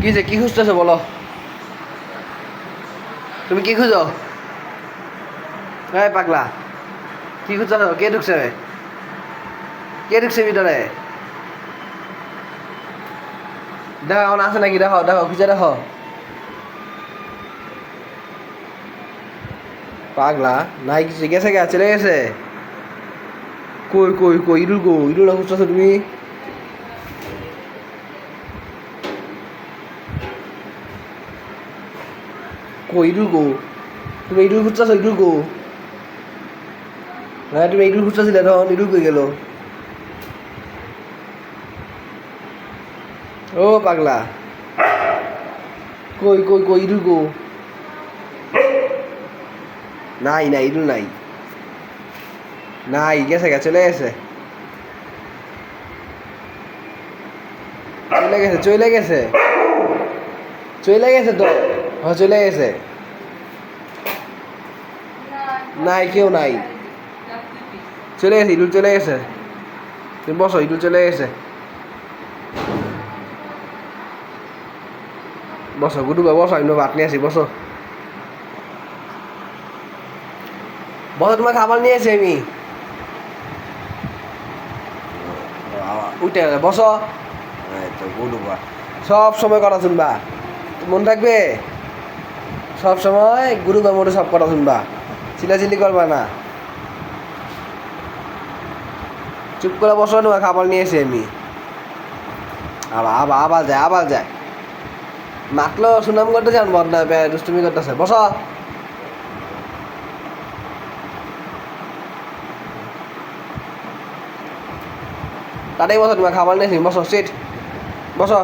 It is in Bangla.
কি যে, কি খুঁজতেছো বলো? তুমি কি খুঁজো? এই পাগলা, কি খুঁজতেছো? কে ঢুকছে কে ঢুকছে ভিতরে? দেখো, এখন আছে নাকি? দেখো দেখো, খুঁজে দেখো। পাগলা, নাই কিছু, গেছে গা, চলে গেছে। কই কই কই, ইরুল গো ইরুল খুঁজতেছো তুমি? কই ইরুল গো তুমি ইরুল খুঁজতেছো ইরুল গো হ্যাঁ তুমি ইরুল খুঁজতেছিলে তখন কই গেল। ও পাগলা। কই কই কই ইরুল গো নাই নাই ইরুল নাই। নাই, গেছে গেছে চলে গেছে। চলে গেছে চলে গেছে। চলে গেছে তো? হ চলে গেছে। নাই, কেউ নাই। চলে গেছে, ইদুল চলে গেছে। তুমি বসো, ইদুল চলে গেছে। বসো, গুডু বা বসো, আমি ভাত নিয়ে আসি, বসো। বসো, তোমার খাবার নিয়ে আসি আমি। উঠে বসো। সব সময় কথা শুনবা। মন রাখবে সব সময় গুরু বা মোটে সব কথা শুনবা। চিলাচিলি করবা না। চুপ করে বসো না, খাবার নিয়ে এসে আমি। আবার আবার আবার যায় আবার যায়। মাতলো সুনাম করতে যান বদনা দুষ্টুমি করতেছে। বস। তাতেই বসো, তোমার খাবার নিয়েছি বসো সিট বসো।